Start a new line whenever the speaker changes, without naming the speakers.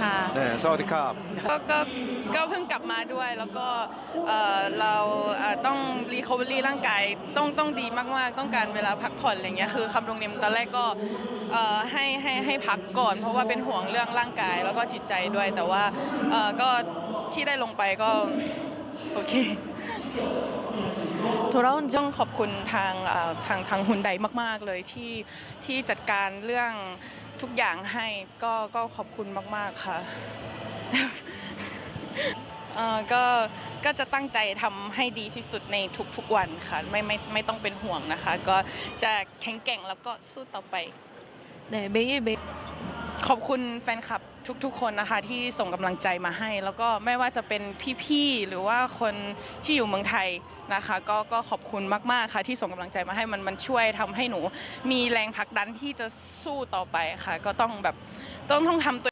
ค่ะ
เออสวัสดีครับ
ก็ก็ก็เพิ่งกลับมาด้วยแล้วก็เอ่อเราเอ่อต้องรีคอเวอรี่ร่างกายต้องต้องดีมากๆ ต้องการเวลาพักผ่อนอะไรเงี้ยคือคำโรงเรียนตอนแรกก็เอ่อให้ให้ให้พักก่อน เพราะว่าเป็นห่วงเรื่องร่างกายแล้วก็จิตใจด้วย แต่ว่าเอ่อก็ที่ได้ลงไปก็โอเค
โทรา
อนจ้องขอบคุณทางทางทางฮุนไดมาก ๆ เลยที่ที่จัดการเรื่องทุกอย่างให้ก็ก็ขอบคุณมาก ๆ ค่ะก็ก็จะตั้งใจทำให้ดีที่สุดในทุก ๆ วันค่ะ ไม่ไม่ไม่ต้องเป็นห่วงนะคะ ก็จะแข็งแกร่งแล้วก็สู้ต่อไป
เบย์เบย์
ขอบคุณแฟนคลับ ทุกๆ คนนะคะที่ส่งกำลังใจมาให้ แล้วก็ไม่ว่าจะเป็นพี่ๆ หรือว่าคนที่อยู่เมืองไทยนะคะก็ก็ขอบคุณมากๆค่ะที่ส่งกำลังใจมาให้มันมันช่วยทำให้หนู มีแรงผลักดันที่จะสู้ต่อไปค่ะ ก็ต้องแบบต้องต้องทำตัว